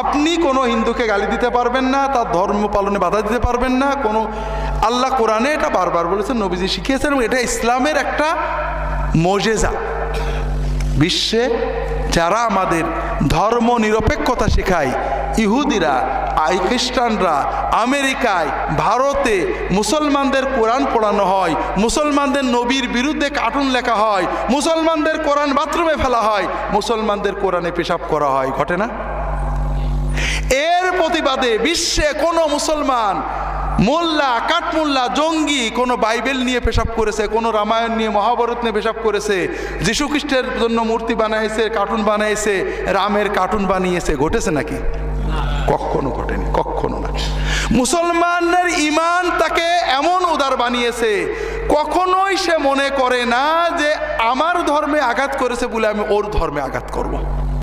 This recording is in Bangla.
আপনি কোনো হিন্দুকে গালি দিতে পারবেন না, তার ধর্ম পালনে বাধা দিতে পারবেন না, কোনো আল্লাহ কোরআনে এটা বারবার বলেছেন, নবীজি শিখিয়েছেন এবং এটা ইসলামের একটা মজেজা। বিশ্বে যারা আমাদের ধর্ম নিরপেক্ষতা শেখায় ইহুদিরা আই খ্রিস্টানরা আমেরিকায়, ভারতে মুসলমানদের কোরআন পড়ানো হয়, মুসলমানদের নবীর বিরুদ্ধে কার্টুন লেখা হয়, মুসলমানদের কোরআন বাথরুমে ফেলা হয়, মুসলমানদের কোরআনে পেশাব করা হয়, ঘটে না? এর প্রতিবাদে বিশ্বে কোনো মুসলমান, মোল্লা, কাঠমোল্লা, জঙ্গি কোনো বাইবেল নিয়ে পেশাব করেছে, কোনো রামায়ণ নিয়ে, মহাভারত নিয়ে পেশাব করেছে যীশু খ্রিস্টের জন্য মূর্তি বানাইছে কার্টুন বানাইছে, রামের কার্টুন বানিয়েছে, ঘটেছে নাকি? কখনো ঘটেনি, কখনো না মুসলমানের ইমান তাকে এমন উদার বানিয়েছে, কখনোই সে মনে করে না যে আমার ধর্মে আঘাত করেছে বলে আমি ওর ধর্মে আঘাত করব।